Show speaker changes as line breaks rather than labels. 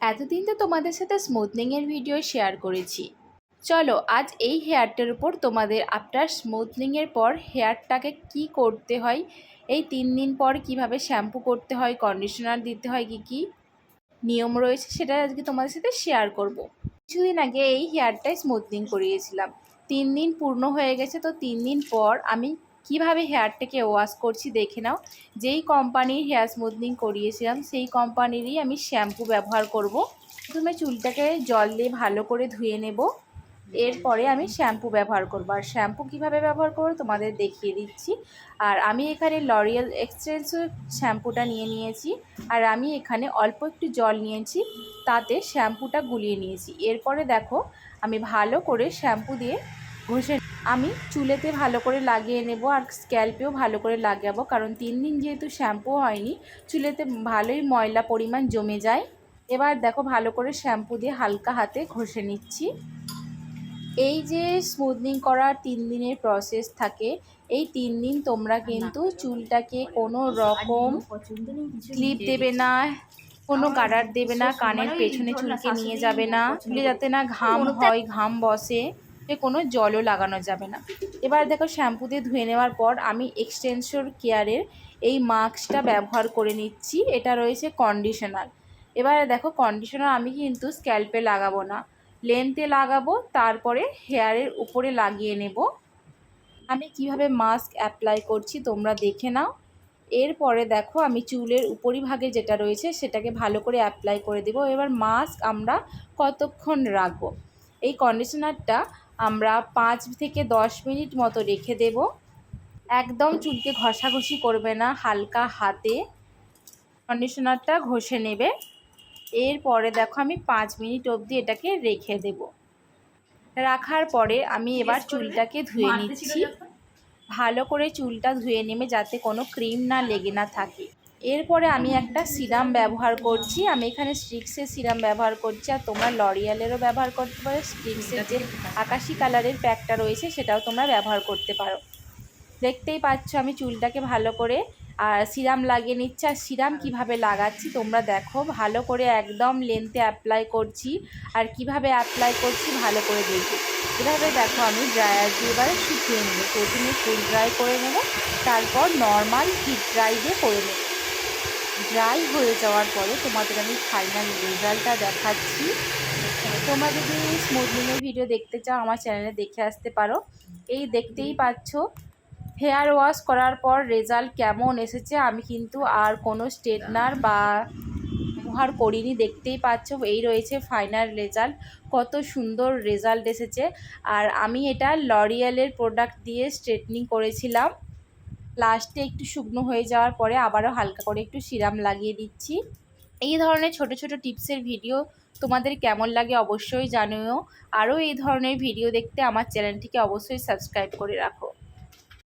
এতদিন তো তোমাদের সাথে স্মুথনিংয়ের ভিডিও শেয়ার করেছি চলো, আজ এই হেয়ারটার উপর তোমাদের আফটার স্মুথনিংয়ের পর হেয়ারটাকে কি করতে হয়, এই তিন দিন পর কীভাবে শ্যাম্পু করতে হয় কন্ডিশনার দিতে হয়, কি কি নিয়ম রয়েছে সেটা আজকে তোমাদের সাথে শেয়ার করব। কিছুদিন আগে এই হেয়ারটাই স্মুথনিং করিয়েছিলাম তিন দিন পূর্ণ হয়ে গেছে, তো তিন দিন পর আমি কীভাবে হেয়ারটাকে ওয়াশ করছি দেখে নাও। যেই কোম্পানির হেয়ার স্মুথনিং করিয়েছিলাম, সেই কোম্পানিরই আমি শ্যাম্পু ব্যবহার করব। প্রথমে চুলটাকে জল দিয়ে ভালো করে ধুয়ে নেব। এরপরে আমি শ্যাম্পু ব্যবহার করব। আর শ্যাম্পু কীভাবে ব্যবহার করব তোমাদের দেখিয়ে দিচ্ছি। আর আমি এখানে লরিয়াল এক্সচেঞ্জের শ্যাম্পুটা নিয়ে নিয়েছি। আর আমি এখানে অল্প একটু জল নিয়েছি, তাতে শ্যাম্পুটা গুলিয়ে নিয়েছি। এরপরে দেখো, আমি ভালো করে শ্যাম্পু দিয়ে ঘষে আমি চুলেতে ভালো করে লাগিয়ে নেব আর স্ক্যাল্পেও ভালো করে লাগাবো কারণ তিন দিন যেহেতু শ্যাম্পু হয়নি চুলেতে ভালোই ময়লা পরিমাণ জমে যায়। এবার দেখো ভালো করে শ্যাম্পু দিয়ে হালকা হাতে ঘষে নিচ্ছি। এই যে স্মুথনিং করার তিন দিনের প্রসেস থাকে এই তিন দিন তোমরা কিন্তু চুলটাকে কোনো রকম ক্লিপ দেবে না কোনো গার্ডার দেবে না কানের পেছনে চুলকে নিয়ে যাবে না চুলে যাতে না ঘাম হয় ঘাম বসে। যে কোনো জলও লাগানো যাবে না। এবার দেখো শ্যাম্পু দিয়ে ধুয়ে নেওয়ার পর আমি এক্সটেনশন কেয়ারের এই মাস্কটা ব্যবহার করে নিচ্ছি। এটা রয়েছে কন্ডিশনার। এবারে দেখো কন্ডিশনার আমি কিন্তু স্ক্যাল্পে লাগাবো না। লেন্থে লাগাবো, তারপরে হেয়ারের উপরে লাগিয়ে নেব। আমি কীভাবে মাস্ক অ্যাপ্লাই করছি তোমরা দেখে নাও। এরপরে দেখো আমি চুলের উপরিভাগে যেটা রয়েছে সেটাকে ভালো করে অ্যাপ্লাই করে দেব। এবার মাস্ক আমরা কতক্ষণ রাখব? এই কন্ডিশনারটা আমরা পাঁচ থেকে দশ মিনিট মতো রেখে দেব। একদম চুলকে ঘষাঘষি করবে না হালকা হাতে কন্ডিশনারটা ঘষে নেবে। এরপরে দেখো আমি পাঁচ মিনিট অবধি এটাকে রেখে দেব। রাখার পরে আমি এবার চুলটাকে ধুয়ে নিচ্ছি। ভালো করে চুলটা ধুয়ে নেবে যাতে কোনো ক্রিম না লেগে না থাকে। এরপরে আমি একটা সিরাম ব্যবহার করছি। আমি এখানে স্ট্রিক্সের সিরাম ব্যবহার করছি আর তোমরা লরিয়ালেরও ব্যবহার করতে পারো। স্ট্রিক্সের যে আকাশি কালারের প্যাকটা রয়েছে সেটাও তোমরা ব্যবহার করতে পারো। দেখতেই পাচ্ছ আমি চুলটাকে ভালো করে, আর সিরাম লাগিয়ে নিচ্ছি। আর সিরাম কীভাবে লাগাচ্ছি তোমরা দেখো। ভালো করে একদম লেন্থে অ্যাপ্লাই করছি। আর কীভাবে অ্যাপ্লাই করছি ভালো করে দেখি এভাবে দেখো আমি ড্রায়ার দিয়ে এবারে শুকিয়ে নেব। প্রথমে ফুল ড্রাই করে নেব। তারপর নর্মাল হিট ড্রাই দিয়ে করে নেব। ড্রাই হয়ে যাওয়ার পরে তোমাদের আমি ফাইনাল রেজাল্টটা দেখাচ্ছি। তোমরা যদি স্মুথনিংয়ের ভিডিও দেখতে চাও, আমার চ্যানেলে দেখে আসতে পারো। এই দেখতেই পাচ্ছ হেয়ার ওয়াশ করার পর রেজাল্ট কেমন এসেছে, আমি কিন্তু আর কোনো স্ট্রেটনার বা ব্যবহার করিনি, দেখতেই পাচ্ছ, এই রয়েছে ফাইনাল রেজাল্ট কত সুন্দর রেজাল্ট এসেছে। আর আমি এটা লরিয়ালের প্রোডাক্ট দিয়ে স্ট্রেটনিং করেছিলাম। লাস্টে একটু শুকনো হয়ে যাওয়ার পরে আবারও হালকা করে একটু সিরাম লাগিয়ে দিচ্ছি। এই ধরনের ছোট ছোট টিপসের ভিডিও তোমাদের কেমন লাগে অবশ্যই জানিও। আরও এই ধরনের ভিডিও দেখতে আমার চ্যানেলটিকে অবশ্যই সাবস্ক্রাইব করে রাখো।